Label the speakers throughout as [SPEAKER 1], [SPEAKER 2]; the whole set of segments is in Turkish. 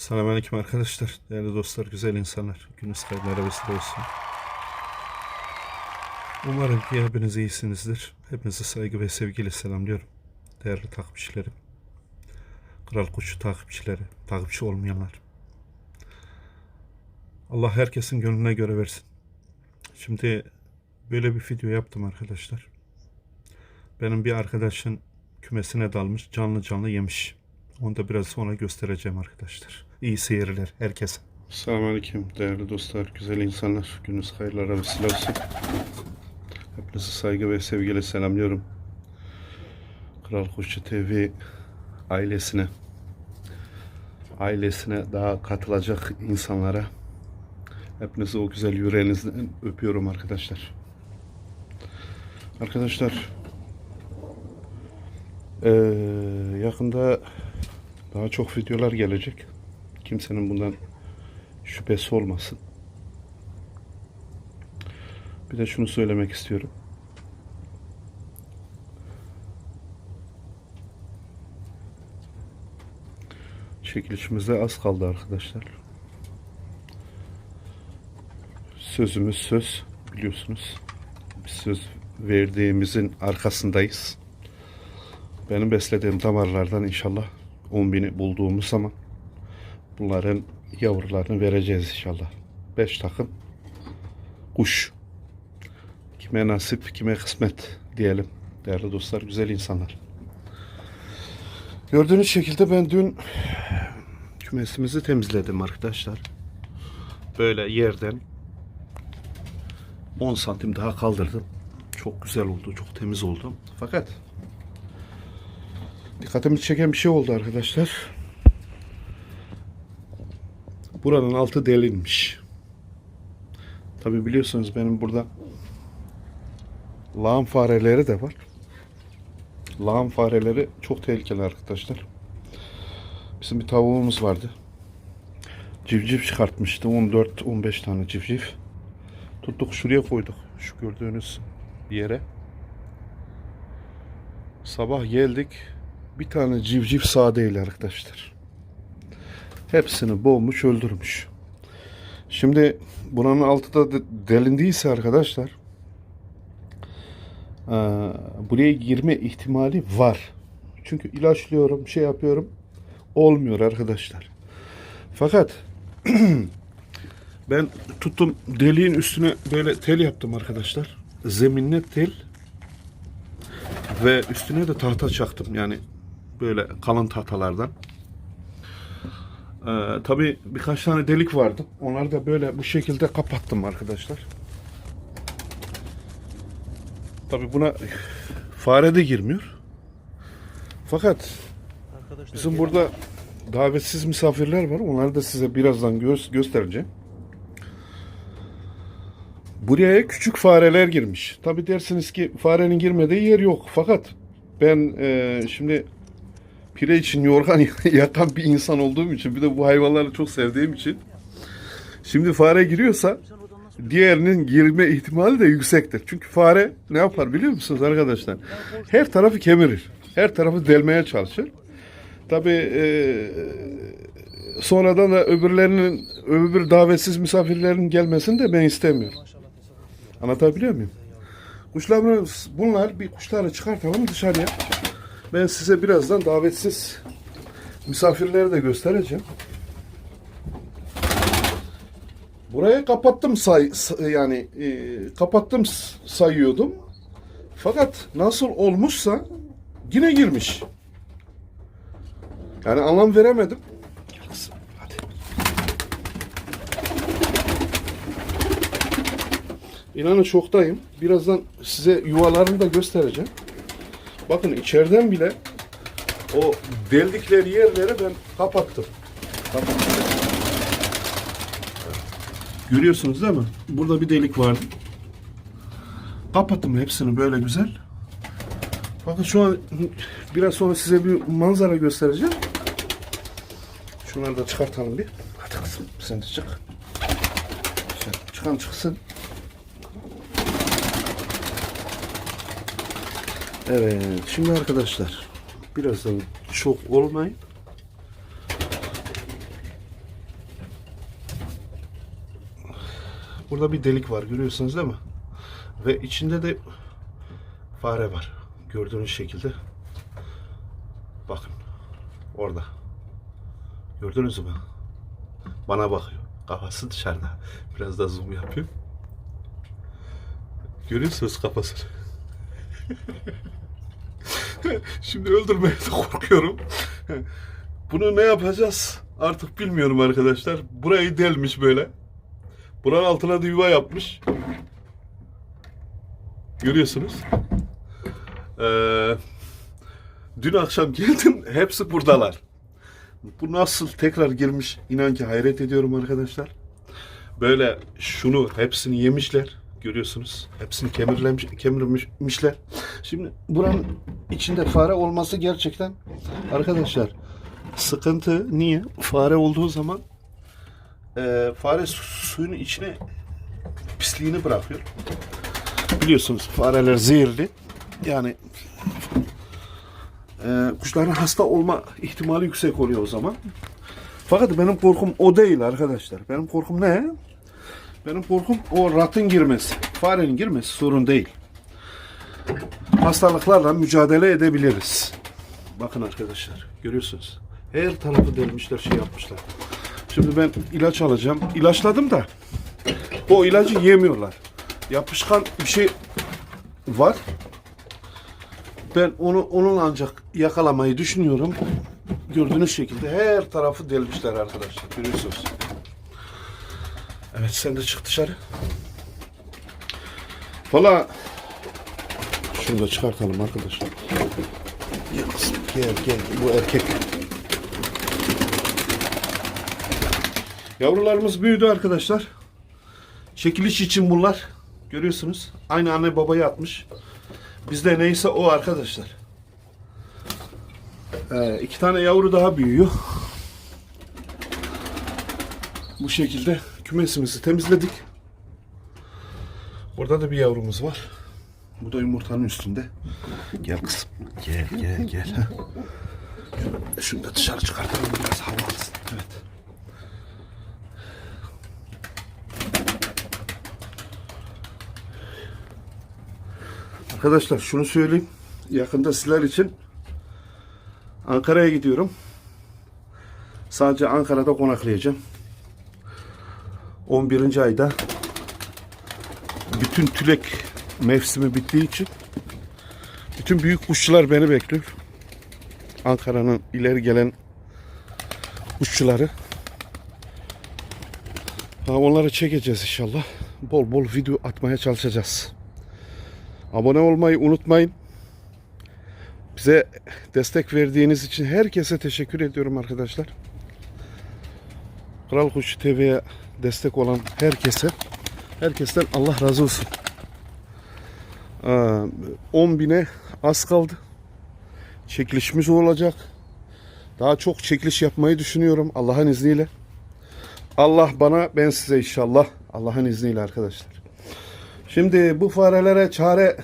[SPEAKER 1] Selamünaleyküm arkadaşlar, değerli dostlar, güzel insanlar. Gününüz hayırlara vesile olsun. Umarım ki hepiniz iyisinizdir. Hepinizi saygı ve sevgiyle selamlıyorum. Değerli takipçilerim. Kral Kuşu takipçileri, takipçi olmayanlar. Allah herkesin gönlüne göre versin. Şimdi böyle bir video yaptım arkadaşlar. Benim bir arkadaşın kümesine dalmış, canlı canlı yemiş. Onu da biraz sonra göstereceğim arkadaşlar. İyi seyirler herkese. Selamünaleyküm değerli dostlar, güzel insanlar. Gününüz hayırlara vesile olsun. Hepinizi saygı ve sevgiyle selamlıyorum. Kral Kuşçu TV ailesine, ailesine daha katılacak insanlara hepinizi o güzel yüreğinizden öpüyorum arkadaşlar. Arkadaşlar eee, yakında daha çok videolar gelecek. Kimsenin bundan şüphesi olmasın. Bir de şunu söylemek istiyorum. Çekilişimize az kaldı arkadaşlar. Sözümüz söz biliyorsunuz. Biz söz verdiğimizin arkasındayız. Benim beslediğim damarlardan inşallah 10 bini bulduğumuz zaman bunların yavrularını vereceğiz inşallah. 5 takım kuş. Kime nasip, kime kısmet diyelim. Değerli dostlar, güzel insanlar. Gördüğünüz şekilde ben dün kümesimizi temizledim arkadaşlar. Böyle yerden 10 santim daha kaldırdım. Çok güzel oldu, çok temiz oldu. Fakat dikkatimi çeken bir şey oldu arkadaşlar. Buranın altı delinmiş. Tabi biliyorsunuz benim burada lağım fareleri de var. Lağım fareleri çok tehlikeli arkadaşlar. Bizim bir tavuğumuz vardı. Civciv çıkartmıştı. 14-15 tane civciv. Tuttuk şuraya koyduk. Şu gördüğünüz yere. Sabah geldik. Bir tane civciv sağ değil arkadaşlar. Hepsini boğmuş öldürmüş. Şimdi buranın altı da de- delindiyse arkadaşlar eee, buraya girme ihtimali var. Çünkü ilaçlıyorum, şey yapıyorum. Olmuyor arkadaşlar. Fakat ben tuttum deliğin üstüne böyle tel yaptım arkadaşlar. Zeminine tel ve üstüne de tahta çaktım. Yani böyle kalın tahtalardan. Ee, tabii birkaç tane delik vardı. Onları da böyle bu şekilde kapattım arkadaşlar. Tabii buna fare de girmiyor. Fakat
[SPEAKER 2] Arkadaşlar
[SPEAKER 1] bizim burada davetsiz misafirler var. Onları da size birazdan gö- göstereceğim. Buraya küçük fareler girmiş. Tabii dersiniz ki farenin girmediği yer yok. Fakat ben e, şimdi pire için yorgan yakan bir insan olduğum için bir de bu hayvanları çok sevdiğim için şimdi fare giriyorsa diğerinin girme ihtimali de yüksektir. Çünkü fare ne yapar biliyor musunuz arkadaşlar? Her tarafı kemirir. Her tarafı delmeye çalışır. Tabii e, sonradan da öbürlerinin öbür davetsiz misafirlerin gelmesini de ben istemiyorum. Anlatabiliyor muyum? Kuşlarımız bunlar bir kuşları çıkartalım dışarıya. Ben size birazdan davetsiz misafirleri de göstereceğim. Burayı kapattım say, yani e, kapattım sayıyordum. Fakat nasıl olmuşsa yine girmiş. Yani anlam veremedim. Hadi. İnanın şoktayım. Birazdan size yuvalarını da göstereceğim. Bakın içeriden bile o deldikleri yerleri ben kapattım. Görüyorsunuz değil mi? Burada bir delik vardı. Kapattım hepsini böyle güzel. Bakın şu an biraz sonra size bir manzara göstereceğim. Şunları da çıkartalım bir. Hadi kızım sen de çık. Sen çıkan çıksın. Evet, şimdi arkadaşlar biraz da çok olmayın.
[SPEAKER 2] Burada bir delik var görüyorsunuz değil mi? Ve içinde de fare var. Gördüğünüz şekilde. Bakın. Orada. Gördünüz mü? Bana bakıyor. Kafası dışarıda. Biraz da zoom yapayım. Görüyorsunuz kafasını. Şimdi öldürmeye de korkuyorum. Bunu ne yapacağız? Artık bilmiyorum arkadaşlar. Burayı delmiş böyle. Buranın altına da yuva yapmış. Görüyorsunuz. Ee, dün akşam geldim. Hepsi buradalar. Bu nasıl tekrar girmiş inan ki hayret ediyorum arkadaşlar. Böyle şunu hepsini yemişler. Görüyorsunuz. Hepsini kemirlemiş, kemirmişler. Şimdi buranın içinde fare olması gerçekten arkadaşlar sıkıntı niye? Fare olduğu zaman e, fare su- suyun içine pisliğini bırakıyor. Biliyorsunuz fareler zehirli. Yani e, kuşların hasta olma ihtimali yüksek oluyor o zaman. Fakat benim korkum o değil arkadaşlar. Benim korkum ne? Benim korkum o ratın girmesi. Farenin girmesi sorun değil. Hastalıklarla mücadele edebiliriz. Bakın arkadaşlar görüyorsunuz. Her tarafı delmişler şey yapmışlar. Şimdi ben ilaç alacağım. İlaçladım da o ilacı yemiyorlar. Yapışkan bir şey var. Ben onu onun ancak yakalamayı düşünüyorum. Gördüğünüz şekilde her tarafı delmişler arkadaşlar. Görüyorsunuz. Evet sen de çık dışarı. Valla şunu da çıkartalım arkadaşlar. Kızım gel gel bu erkek. Yavrularımız büyüdü arkadaşlar. Çekiliş için bunlar. Görüyorsunuz. Aynı anne babaya atmış. Bizde neyse o arkadaşlar. Ee, iki tane yavru daha büyüyor. Bu şekilde kümesimizi temizledik. Orada da bir yavrumuz var. Bu da yumurtanın üstünde. Gel kızım. Gel gel gel. Şunu da dışarı çıkartalım biraz hava alsın. Evet. Arkadaşlar şunu söyleyeyim. Yakında sizler için Ankara'ya gidiyorum. Sadece Ankara'da konaklayacağım. 11. ayda bütün tülek mevsimi bittiği için bütün büyük kuşçular beni bekliyor. Ankara'nın ileri gelen kuşçuları. Ha, onları çekeceğiz inşallah. Bol bol video atmaya çalışacağız. Abone olmayı unutmayın. Bize destek verdiğiniz için herkese teşekkür ediyorum arkadaşlar. Kral Kuşu TV'ye destek olan herkese, herkesten Allah razı olsun. Aa, 10 bine az kaldı. Çekilişimiz olacak. Daha çok çekiliş yapmayı düşünüyorum Allah'ın izniyle. Allah bana ben size inşallah Allah'ın izniyle arkadaşlar. Şimdi bu farelere çare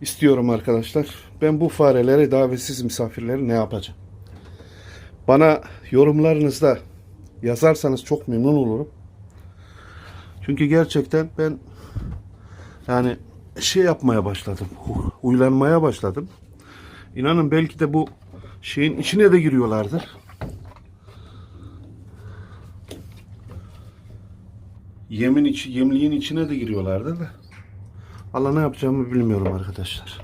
[SPEAKER 2] istiyorum arkadaşlar. Ben bu farelere davetsiz misafirleri ne yapacağım? Bana yorumlarınızda yazarsanız çok memnun olurum. Çünkü gerçekten ben yani şey yapmaya başladım. Huylanmaya başladım. İnanın belki de bu şeyin içine de giriyorlardır. Yemin içi, yemliğin içine de giriyorlardır da. Allah ne yapacağımı bilmiyorum arkadaşlar.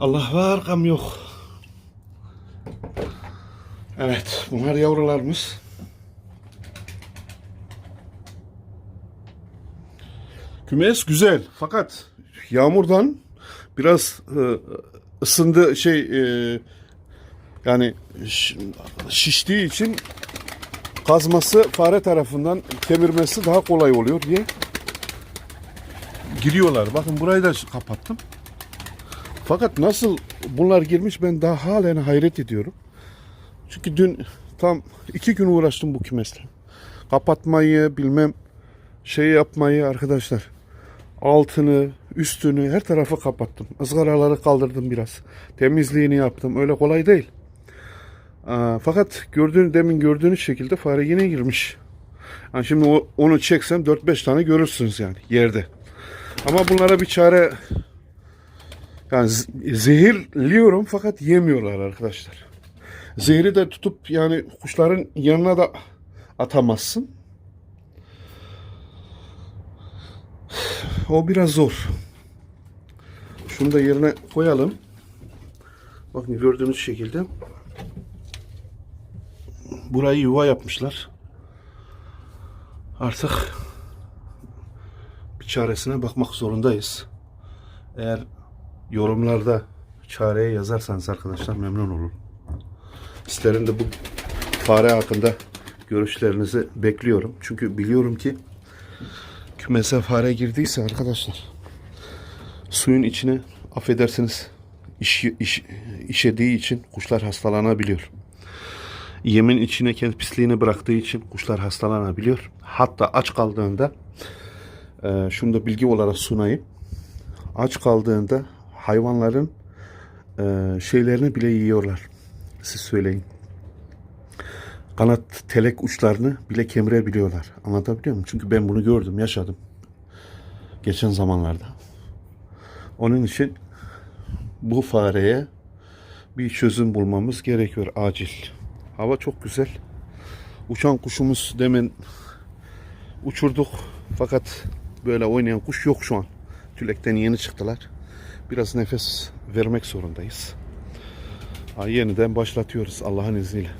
[SPEAKER 2] Allah var arkam yok. Evet bunlar yavrularımız. Kümes güzel fakat yağmurdan biraz e, ısındı şey e, yani şiştiği için kazması fare tarafından kemirmesi daha kolay oluyor diye giriyorlar. Bakın burayı da kapattım. Fakat nasıl bunlar girmiş ben daha halen hayret ediyorum. Çünkü dün tam iki gün uğraştım bu kümesle. Kapatmayı bilmem şey yapmayı arkadaşlar. Altını, üstünü her tarafı kapattım. Izgaraları kaldırdım biraz. Temizliğini yaptım. Öyle kolay değil. Fakat gördüğün demin gördüğünüz şekilde fare yine girmiş. Yani şimdi onu çeksem 4-5 tane görürsünüz yani yerde. Ama bunlara bir çare yani zehirliyorum fakat yemiyorlar arkadaşlar. Zehri de tutup yani kuşların yanına da atamazsın. O biraz zor. Şunu da yerine koyalım. Bakın gördüğünüz şekilde burayı yuva yapmışlar. Artık bir çaresine bakmak zorundayız. Eğer yorumlarda çareye yazarsanız arkadaşlar memnun olurum. Sizlerin de bu fare hakkında görüşlerinizi bekliyorum. Çünkü biliyorum ki kümese fare girdiyse arkadaşlar suyun içine affedersiniz iş, iş, işediği için kuşlar hastalanabiliyor. Yemin içine kendi pisliğini bıraktığı için kuşlar hastalanabiliyor. Hatta aç kaldığında e, şunu da bilgi olarak sunayım. Aç kaldığında hayvanların e, şeylerini bile yiyorlar. Siz söyleyin. Kanat telek uçlarını bile kemirebiliyorlar. Anlatabiliyor muyum? Çünkü ben bunu gördüm, yaşadım. Geçen zamanlarda. Onun için bu fareye bir çözüm bulmamız gerekiyor acil. Hava çok güzel. Uçan kuşumuz demin uçurduk fakat böyle oynayan kuş yok şu an. Tülekten yeni çıktılar. Biraz nefes vermek zorundayız. Ha, yeniden başlatıyoruz Allah'ın izniyle.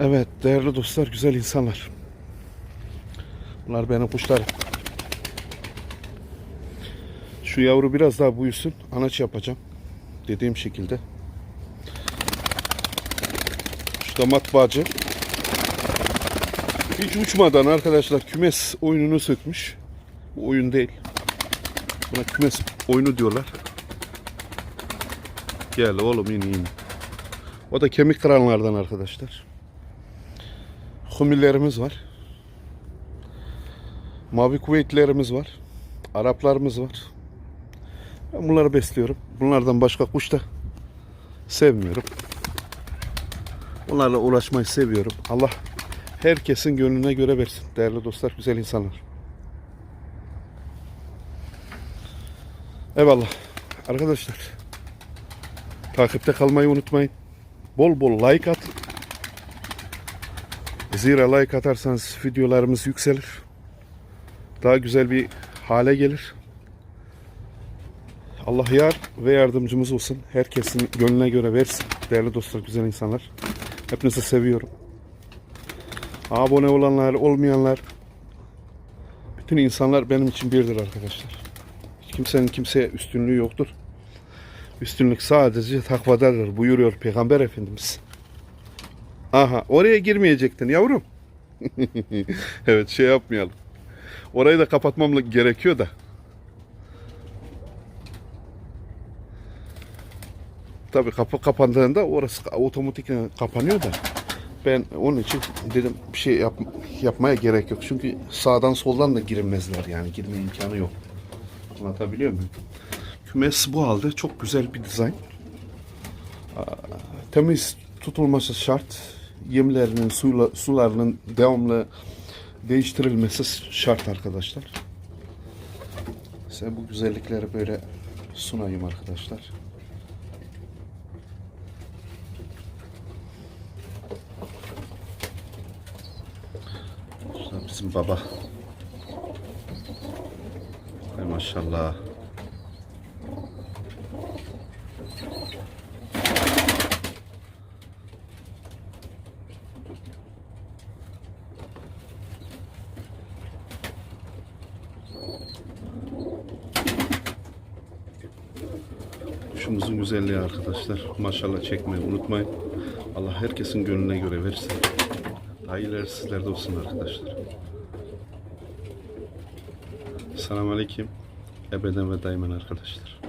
[SPEAKER 2] Evet değerli dostlar, güzel insanlar. Bunlar benim kuşlarım. Şu yavru biraz daha büyüsün. Anaç yapacağım. Dediğim şekilde. Şu da matbaacı. Hiç uçmadan arkadaşlar kümes oyununu sökmüş. Bu oyun değil. Buna kümes oyunu diyorlar. Gel oğlum in in. O da kemik kıranlardan arkadaşlar. Humillerimiz var. Mavi kuvvetlerimiz var. Araplarımız var. Ben bunları besliyorum. Bunlardan başka kuş da sevmiyorum. Bunlarla uğraşmayı seviyorum. Allah herkesin gönlüne göre versin. Değerli dostlar, güzel insanlar. Eyvallah. Arkadaşlar. Takipte kalmayı unutmayın. Bol bol like at. Zira like atarsanız videolarımız yükselir. Daha güzel bir hale gelir. Allah yar ve yardımcımız olsun. Herkesin gönlüne göre versin. Değerli dostlar, güzel insanlar. Hepinizi seviyorum. Abone olanlar, olmayanlar, bütün insanlar benim için birdir arkadaşlar. Hiç kimsenin kimseye üstünlüğü yoktur. Üstünlük sadece takvadadır buyuruyor Peygamber Efendimiz. Aha oraya girmeyecektin yavrum. evet şey yapmayalım. Orayı da kapatmam gerekiyor da. Tabii kapı kapandığında orası otomatik kapanıyor da. Ben onun için dedim bir şey yap, yapmaya gerek yok. Çünkü sağdan soldan da girilmezler yani. Girme imkanı yok. Anlatabiliyor muyum? Kümes bu halde çok güzel bir dizayn. Temiz tutulması şart. Yemlerinin, suyla, sularının devamlı değiştirilmesi şart arkadaşlar. Size bu güzellikleri böyle sunayım arkadaşlar. Bizim baba. Ay maşallah. Kuşumuzun güzelliği arkadaşlar. Maşallah çekmeyi unutmayın. Allah herkesin gönlüne göre versin. Hayırlar sizlerde olsun arkadaşlar. Selamun Aleyküm. Ebeden ve daimen arkadaşlar.